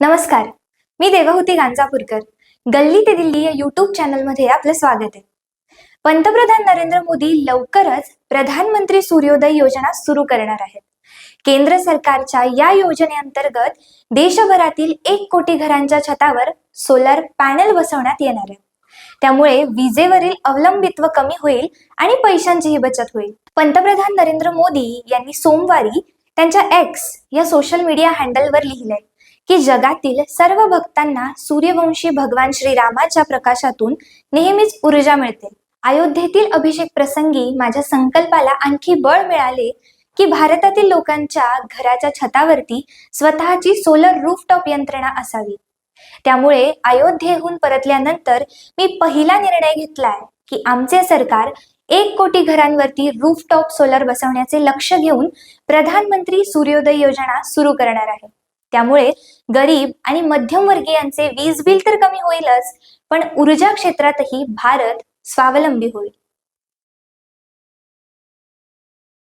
नमस्कार. मी देवहूती गांजापूरकर. गल्ली ते दिल्ली या युट्यूब चॅनलमध्ये आपलं स्वागत आहे. पंतप्रधान नरेंद्र मोदी लवकरच प्रधानमंत्री सूर्योदय योजना सुरू करणार आहेत. केंद्र सरकारच्या या योजनेअंतर्गत देशभरातील एक कोटी घरांच्या छतावर सोलर पॅनल बसवण्यात येणार आहे. त्यामुळे विजेवरील अवलंबित्व कमी होईल आणि पैशांचीही बचत होईल. पंतप्रधान नरेंद्र मोदी यांनी सोमवारी त्यांच्या एक्स या सोशल मीडिया हँडलवर लिहिलंय. की जगातील सर्व भक्तांना सूर्यवंशी भगवान श्रीरामाच्या प्रकाशातून नेहमीच ऊर्जा मिळते. अयोध्येतील अभिषेक प्रसंगी माझ्या संकल्पाला आणखी बळ मिळाले की भारतातील लोकांच्या घराच्या छतावरती स्वतःची सोलर रूफटॉप यंत्रणा असावी. त्यामुळे अयोध्येहून परतल्यानंतर मी पहिला निर्णय घेतलाय की आमचे सरकार एक कोटी घरांवरती रूफटॉप सोलर बसवण्याचे लक्ष घेऊन प्रधानमंत्री सूर्योदय योजना सुरू करणार आहे. त्यामुळे गरीब आणि मध्यमवर्गीयांचे वीज बिल तर कमी होईलच पण ऊर्जा क्षेत्रातही भारत स्वावलंबी होईल.